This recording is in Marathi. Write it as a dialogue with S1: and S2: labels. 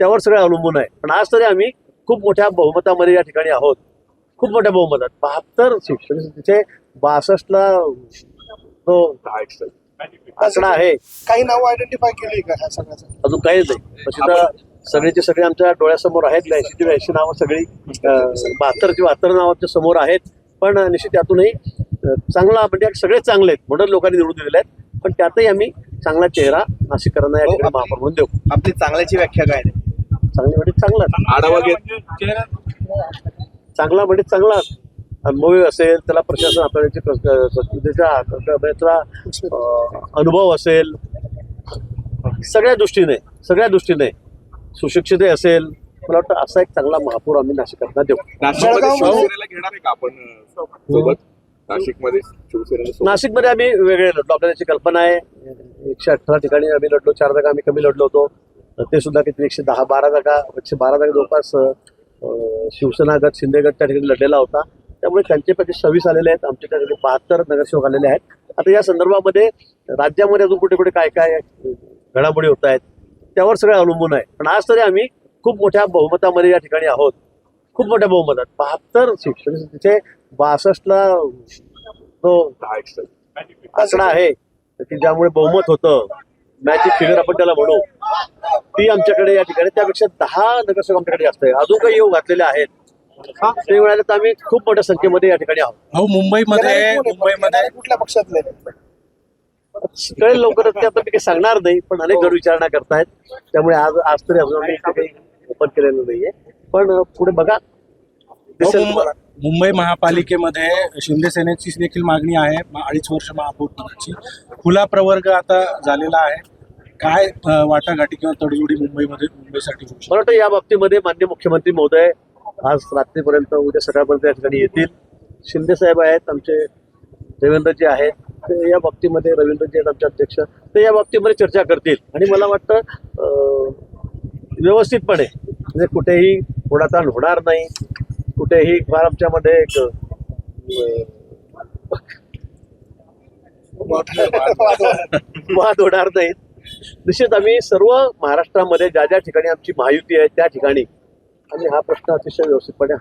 S1: त्यावर सगळं अवलंबून आहे. पण आज तरी आम्ही खूप मोठ्या बहुमतामध्ये या ठिकाणी आहोत. खूप मोठ्या बहुमतात. बहात्तर सीट म्हणजे तिथे बासष्टला तो आकडा आहे.
S2: काही नावं आयडेंटिफाय केली का ह्या सगळ्याचं
S1: अजून काहीच नाही. तशी तर सगळीचे सगळे आमच्या डोळ्यासमोर आहेत. ब्याऐंशी ते ब्याऐंशी नावं सगळी बहात्तर ते बहात्तर नावं आमच्यासमोर आहेत. पण निश्चित त्यातूनही चांगला म्हणजे सगळेच चांगले आहेत. म्हणून लोकांनी निवडून दिलेले आहेत. पण त्यातही आम्ही चांगला चेहरा नाशिककरांना या ठिकाणी महापौर म्हणून देऊ.
S3: आपली चांगल्याची व्याख्या काय नाही
S1: चांगली म्हणजे चांगला.
S3: आढावा घेत
S1: चांगला म्हणजे चांगला. अनुभवी असेल त्याला प्रशासन हाताळण्याची अं, अनुभव असेल. सगळ्या दृष्टीने सगळ्या दृष्टीने सुशिक्षित असेल. मला वाटतं असा एक चांगला महापौर आम्ही नाशिकांना देऊ.
S3: नाशिकमध्ये नाशिकमध्ये
S1: आम्ही वेगळे लढलो. आपल्याला कल्पना आहे. एकशे अठरा ठिकाणी आम्ही लढलो. चार जागा आम्ही कमी लढलो होतो. ते सुद्धा किती एकशे दहा बारा जागा एकशे बारा जागा जवळपास शिवसेना गट शिंदे गट त्या ठिकाणी लढलेला होता. त्यामुळे त्यांच्यापैकी सव्वीस आलेले आहेत आमच्या ठिकाणी बहात्तर नगरसेवक आलेले आहेत. आता या संदर्भामध्ये राज्यामध्ये अजून कुठे कुठे काय काय घडामोडी होत आहेत त्यावर सगळं अवलंबून आहे पण आज तरी आम्ही खूप मोठ्या बहुमतामध्ये या ठिकाणी आहोत. खूप मोठ्या बहुमतात. बहात्तर सीट म्हणजे तिथे बासष्टला तो आकडा आहे की ज्यामुळे बहुमत होतं. मॅजिक फिगर आपण त्याला म्हणू. ती आमच्याकडे या ठिकाणी त्यापेक्षा दहा नगरसेवक आमच्याकडे जास्त आहे अजून काही योग घातलेले आहेत. ते मिळाले तर आम्ही खूप मोठ्या संख्येमध्ये या ठिकाणी आहोत.
S4: अहो मुंबईमध्ये? मुंबईमध्ये
S2: कुठल्या पक्षातले?
S1: कळेल लवकरच ते आता मी काही सांगणार नाही पण अनेक घर विचारणा करतायत. त्यामुळे आज आज तरी अजून आम्ही इथे काही ओपन केलेलं नाहीये. पण पुढे बघा. दिसेल
S4: मुंबई
S1: तुम्हाला.
S4: मुंबई महापालिकेमध्ये शिंदे सेनेची देखील मागणी आहे. अडीच वर्ष महापौर पदाची. खुला प्रवर्ग आता झालेला आहे. काय वाटाघाटी किंवा तडजोडी मुंबईमध्ये मुंबईसाठी?
S1: मला वाटतं या बाबतीमध्ये मान्य मुख्यमंत्री महोदय आज रात्रीपर्यंत उद्या सकाळपर्यंत या ठिकाणी येतील. शिंदे साहेब आहेत आमचे देवेंद्रजी आहेत. ते या बाबतीमध्ये रवींद्रजी आहेत आमचे अध्यक्ष. ते या बाबतीमध्ये चर्चा करतील. आणि मला वाटतं व्यवस्थितपणे म्हणजे कुठेही ओढाताण होणार नाही. कुठेही फार आमच्यामध्ये एक वाद होणार नाहीत निश्चित आम्ही सर्व महाराष्ट्रामध्ये ज्या ज्या ठिकाणी आमची महायुती आहे त्या ठिकाणी आम्ही हा प्रश्न अतिशय व्यवस्थितपणे